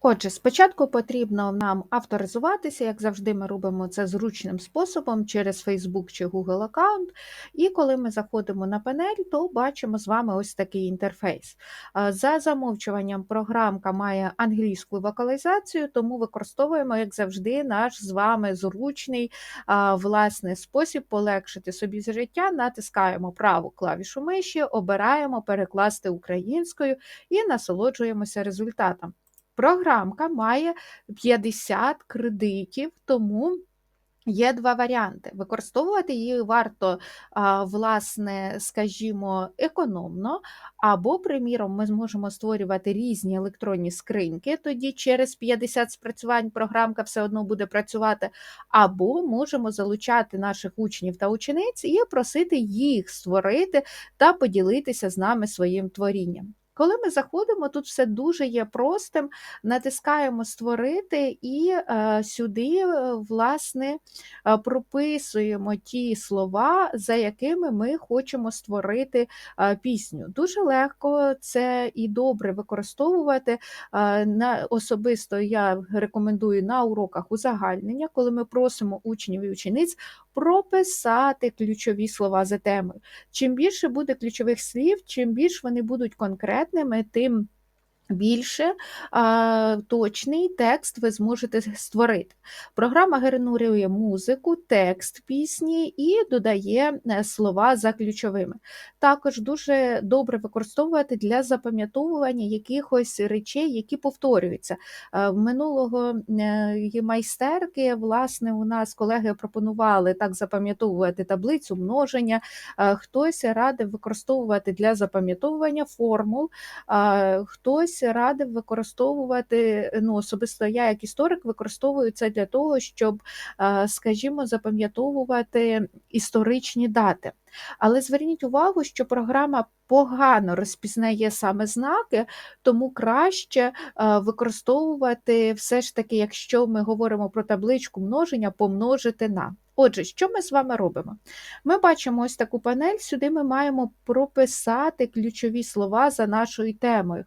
Отже, спочатку потрібно нам авторизуватися, як завжди, ми робимо це зручним способом через Facebook чи Google аккаунт. І коли ми заходимо на панель, то бачимо з вами ось такий інтерфейс. За замовчуванням програмка має англійську вокалізацію, тому використовуємо, як завжди, наш з вами зручний а, власне спосіб полегшити собі життя. Натискаємо праву клавішу миші, обираємо перекласти українською і насолоджуємося результатом. Програмка має 50 кредитів, тому є два варіанти. Використовувати її варто, власне, скажімо, економно, або, приміром, ми зможемо створювати різні електронні скриньки, тоді через 50 спрацювань програмка все одно буде працювати, або можемо залучати наших учнів та учениць і просити їх створити та поділитися з нами своїм творінням. Коли ми заходимо, тут все дуже є простим, натискаємо Створити і е, сюди, е, власне, е, прописуємо ті слова, за якими ми хочемо створити пісню. Дуже легко це і добре використовувати. На, особисто я рекомендую на уроках узагальнення, коли ми просимо учнів і учениць прописати ключові слова за темою. Чим більше буде ключових слів, чим більш вони будуть конкретними, тим більше а, точний текст ви зможете створити. Програма генерує музику, текст пісні і додає е, слова за ключовими. Також дуже добре використовувати для запам'ятовування якихось речей, які повторюються. Е, В минулого е, майстерки, власне, у нас колеги пропонували так запам'ятовувати таблицю множення, хтось радив використовувати для запам'ятовування формул, а, хтось радив використовувати, ну, особисто я, як історик, використовую це для того, щоб, скажімо, запам'ятовувати історичні дати. Але зверніть увагу, що програма погано розпізнає саме знаки, тому краще використовувати все ж таки, якщо ми говоримо про табличку множення, помножити на. Отже, що ми з вами робимо? Ми бачимо ось таку панель, сюди ми маємо прописати ключові слова за нашою темою.